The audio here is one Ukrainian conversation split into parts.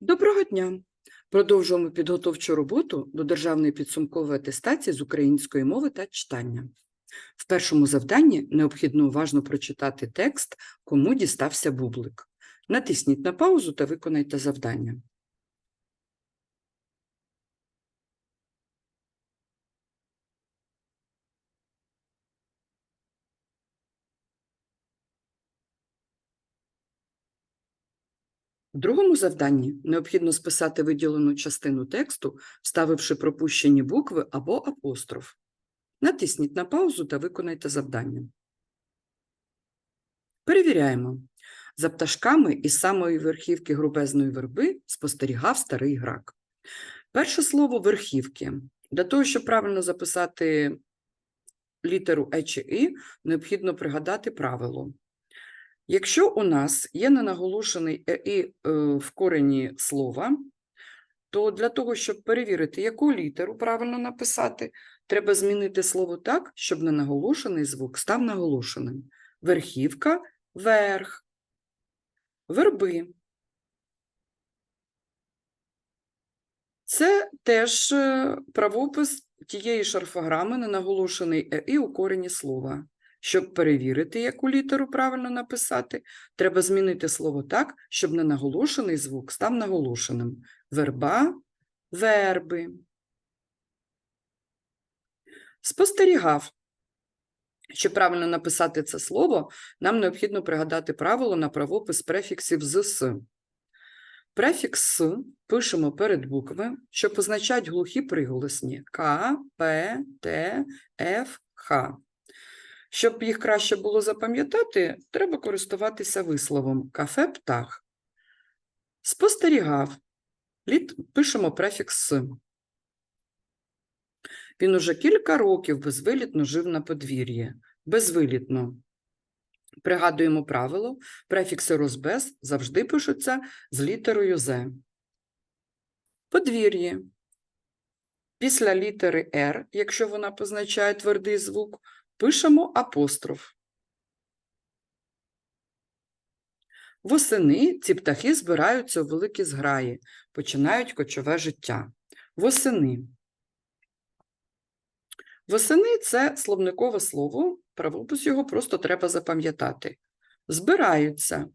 Доброго дня! Продовжуємо підготовчу роботу до державної підсумкової атестації з української мови та читання. В першому завданні необхідно уважно прочитати текст «Кому дістався бублик». Натисніть на паузу та виконайте завдання. В другому завданні необхідно списати виділену частину тексту, вставивши пропущені букви або апостроф. Натисніть на паузу та виконайте завдання. Перевіряємо. За пташками із самої верхівки грубезної верби спостерігав старий грак. Перше слово верхівки. Для того, щоб правильно записати літеру Е чи І, необхідно пригадати правило. Якщо у нас є ненаголошений «і» е, в корені слова, то для того, щоб перевірити, яку літеру правильно написати, треба змінити слово так, щоб ненаголошений звук став наголошеним. Верхівка – верх, верби. Це теж е, правопис тієї ж орфограми, ненаголошений «і» у корені слова. Щоб перевірити, яку літеру правильно написати, треба змінити слово так, щоб ненаголошений звук став наголошеним. Верба, верби. Спостерігав. Щоб правильно написати це слово, нам необхідно пригадати правило на правопис префіксів з «с». Префікс «с» пишемо перед букви, що позначають глухі приголосні К, П, Т, Ф, Х. Щоб їх краще було запам'ятати, треба користуватися висловом кафе птах. Спостерігав. Літ пишемо префікс «с». Він уже кілька років безвилітно жив на подвір'ї. Безвилітно. Пригадуємо правило, префікси розбез завжди пишуться з літерою «з». Подвір'ї. Після літери «р», якщо вона позначає твердий звук, пишемо апостроф. Восени ці птахи збираються у великі зграї, починають кочове життя. Восени. Восени – це словникове слово, правопис його просто треба запам'ятати. Збираються.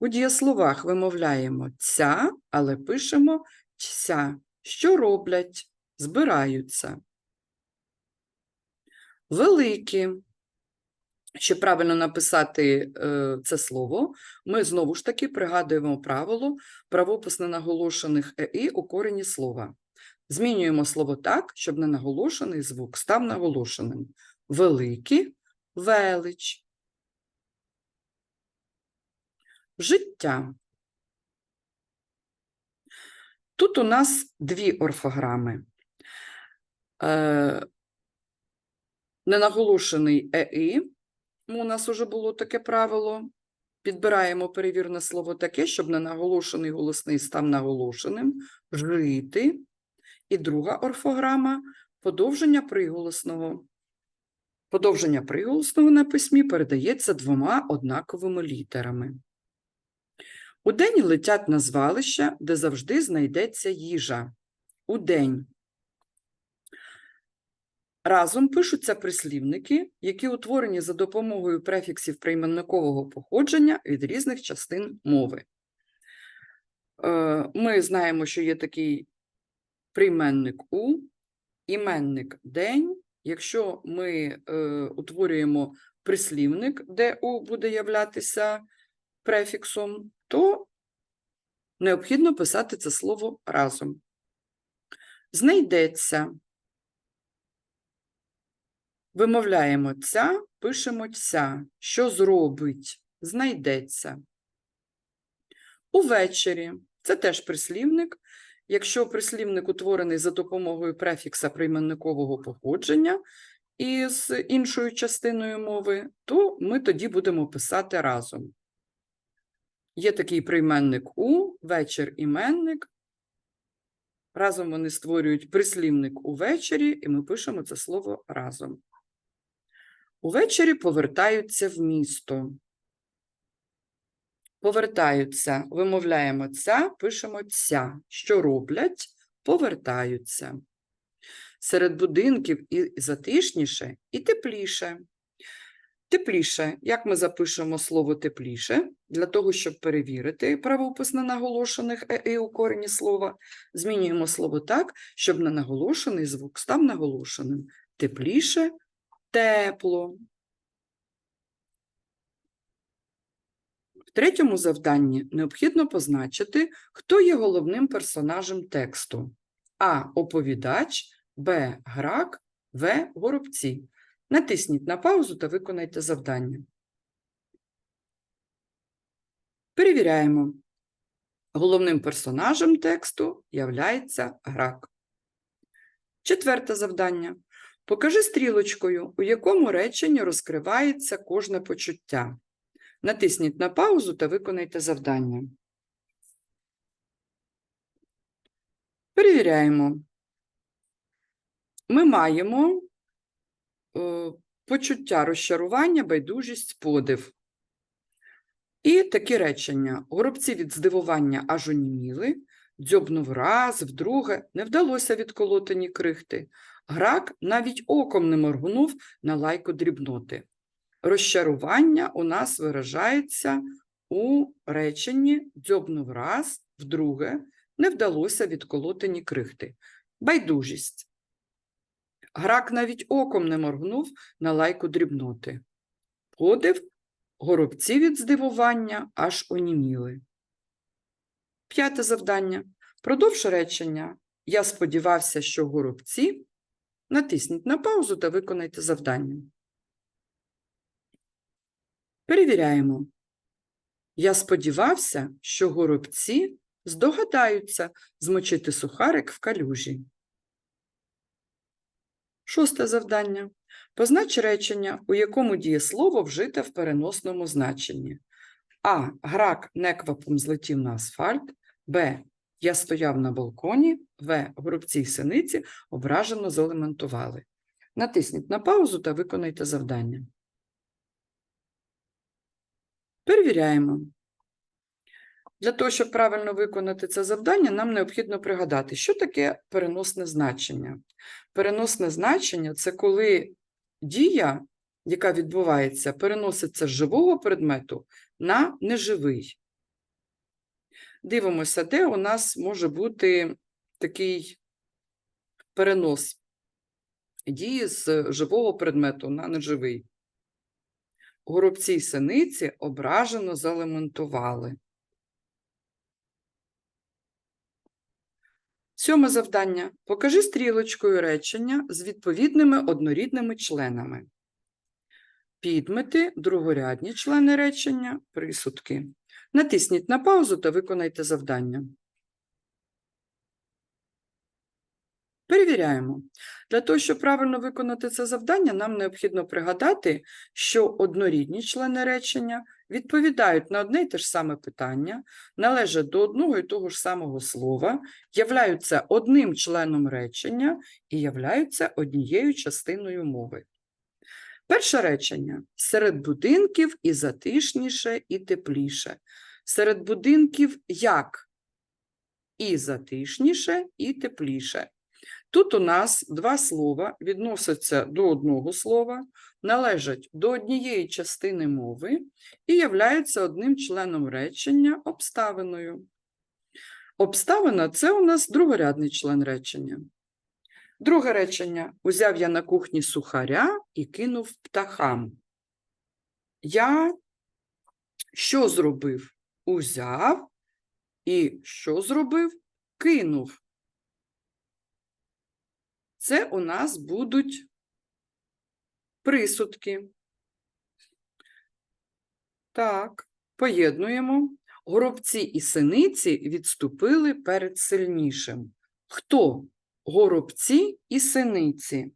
У дієсловах вимовляємо ця, але пишемо ця. Що роблять? Збираються. Великі. Щоб правильно написати е, це слово, ми знову ж таки пригадуємо правило правопис ненаголошених «і» у корені слова. Змінюємо слово так, щоб ненаголошений звук став наголошеним. Великі, велич. Життя. Тут у нас дві орфограми. Ненаголошений «і», у нас уже було таке правило. Підбираємо перевірне слово таке, щоб ненаголошений голосний став наголошеним, жити. І друга орфограма подовження приголосного. Подовження приголосного на письмі передається двома однаковими літерами. Удень летять на звалища, де завжди знайдеться їжа. Удень. Разом пишуться прислівники, які утворені за допомогою префіксів прийменникового походження від різних частин мови. Е, Ми знаємо, що є такий прийменник у, іменник день. Якщо ми е, утворюємо прислівник, де у буде являтися префіксом, то необхідно писати це слово разом. Знайдеться. Вимовляємо ця, пишемо ця. Що зробить? Знайдеться. Увечері. Це теж прислівник. Якщо прислівник утворений за допомогою префікса прийменникового походження із іншою частиною мови, то ми тоді будемо писати разом. Є такий прийменник у, вечір іменник. Разом вони створюють прислівник увечері, і ми пишемо це слово разом. Увечері повертаються в місто. Повертаються, вимовляємо ця, пишемо ця. Що роблять? Повертаються. Серед будинків і затишніше, і тепліше. Тепліше. Як ми запишемо слово тепліше? Для того, щоб перевірити правопис на наголошених е і у корені слова, змінюємо слово так, щоб на наголошений звук став наголошеним. Тепліше, тепло. В третьому завданні необхідно позначити, хто є головним персонажем тексту. А. Оповідач, Б. Грак, В. Горобці. Натисніть на паузу та виконайте завдання. Перевіряємо. Головним персонажем тексту являється грак. Четверте завдання. Покажи стрілочкою, у якому реченні розкривається кожне почуття. Натисніть на паузу та виконайте завдання. Перевіряємо. Ми маємо е, почуття розчарування, байдужість, подив. І такі речення. Горобці від здивування аж оніміли, дзьобнув раз, вдруге, не вдалося відколоти ні крихти. Грак навіть оком не моргнув на лайку дрібноти. Розчарування у нас виражається у реченні дзьобнув раз, вдруге, не вдалося відколоти ні крихти. Байдужість. Грак навіть оком не моргнув на лайку дрібноти. Подив, горобці від здивування аж оніміли. П'яте завдання. Продовж речення. Я сподівався, що горобці. Натисніть на паузу та виконайте завдання. Перевіряємо. Я сподівався, що горобці здогадаються змочити сухарик в калюжі. Шосте завдання. Познач речення, у якому дієслово вжите в переносному значенні. А. Грак неквапом злетів на асфальт. Б. Я стояв на балконі. В. Горобці й синиці ображено залементували. Натисніть на паузу та виконайте завдання. Перевіряємо. Для того, щоб правильно виконати це завдання, нам необхідно пригадати, що таке переносне значення. Переносне значення це коли дія, яка відбувається, переноситься з живого предмету на неживий. Дивимося, де у нас може бути такий перенос дії з живого предмету на неживий. Горобці й синиці ображено залементували. Сьоме завдання. Покажи стрілочкою речення з відповідними однорідними членами. Підмети, другорядні члени речення, присудки. Натисніть на паузу та виконайте завдання. Перевіряємо. Для того, щоб правильно виконати це завдання, нам необхідно пригадати, що однорідні члени речення відповідають на одне й те ж саме питання, належать до одного і того ж самого слова, являються одним членом речення і являються однією частиною мови. Перше речення серед будинків і затишніше, і тепліше. Серед будинків як і затишніше, і тепліше. Тут у нас два слова відносяться до одного слова, належать до однієї частини мови і являються одним членом речення обставиною. Обставина це у нас другорядний член речення. Друге речення: узяв я на кухні сухаря і кинув птахам. Я що зробив? Узяв і що зробив? Кинув. Це у нас будуть присудки. Так, поєднуємо. Горобці і синиці відступили перед сильнішим. Хто? Горобці і синиці.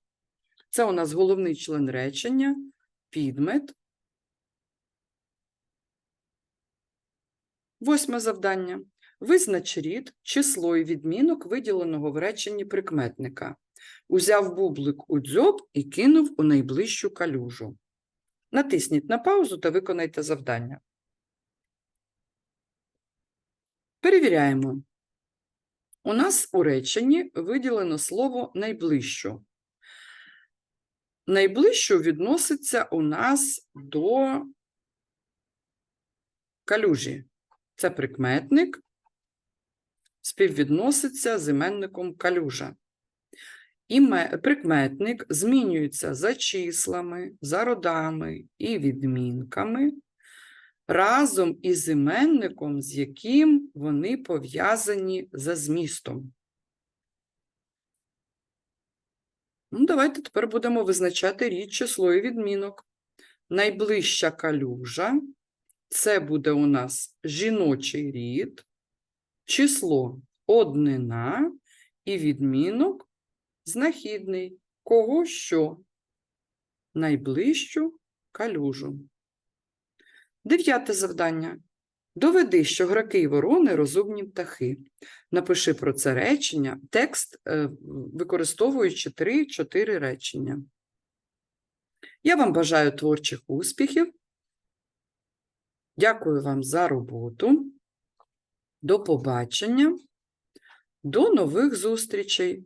Це у нас головний член речення, підмет. Восьме завдання. Визнач рід, число і відмінок виділеного в реченні прикметника. Узяв бублик у дзьоб і кинув у найближчу э, калюжу. Э, э, э, Натисніть на паузу та виконайте завдання. Перевіряємо. У нас у реченні виділено слово найближчу. Найближчу відноситься у нас до калюжі. Це прикметник, співвідноситься з іменником калюжа. Іме... Прикметник змінюється за числами, за родами і відмінками разом із іменником, з яким вони пов'язані за змістом. Ну, давайте тепер будемо визначати рід, число і відмінок. Найближча калюжа це буде у нас жіночий рід, число однина і відмінок знахідний. Кого що? Найближчу калюжу. Дев'яте завдання. Доведи, що граки і ворони розумні птахи. Напиши про це речення, текст, е, використовуючи 3-4 речення. Я вам бажаю творчих успіхів. Дякую вам за роботу. До побачення. До нових зустрічей.